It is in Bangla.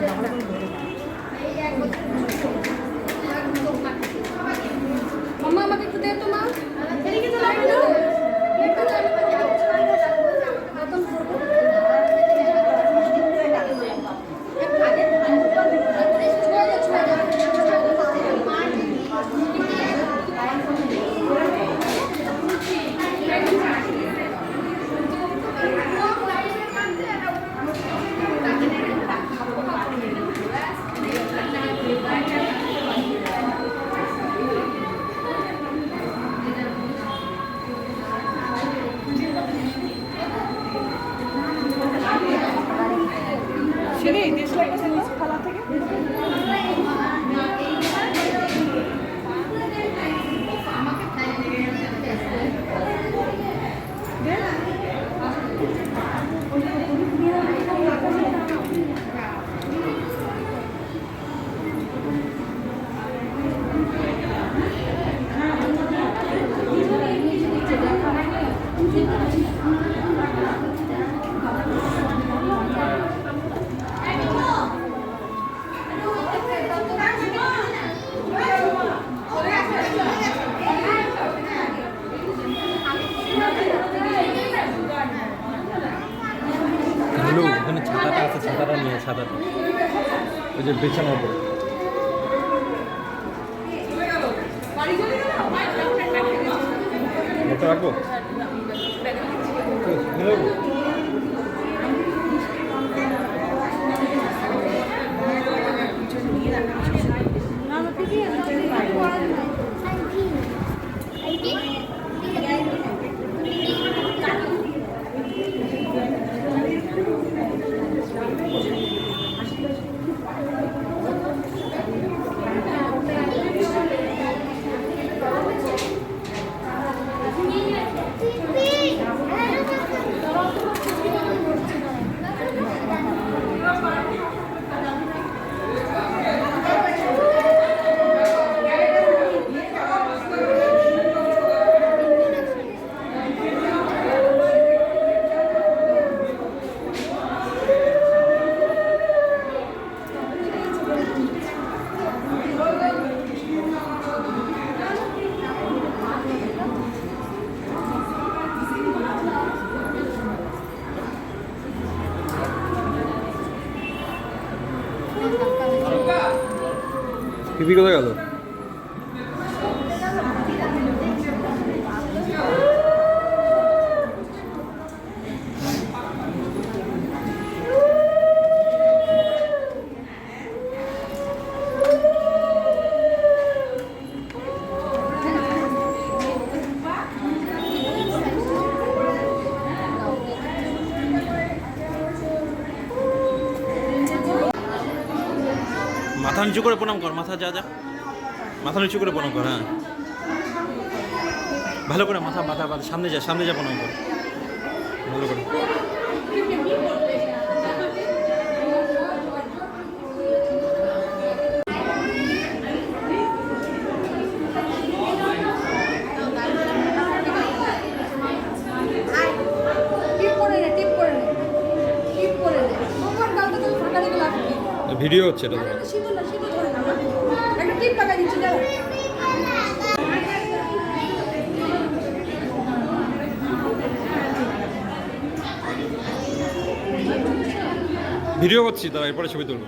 Thank you. ছেড়ে এই দেশটাকে সাদাটা ওই যে বিছানার উপরে রাখব? হ্যাঁ, পিপি কোথায় গেল? মাথা নিচু করে প্রণাম কর, মাথা যা যা। মাথা নিচু করে প্রণাম কর হ্যাঁ। ভালো করে মাথা মাথা সামনে যা সামনে যা প্রণাম কর। ভালো করে। ভিডিও হচ্ছে এটা। ভিডিও করছি তারা এরপরে ছবি তুলবো।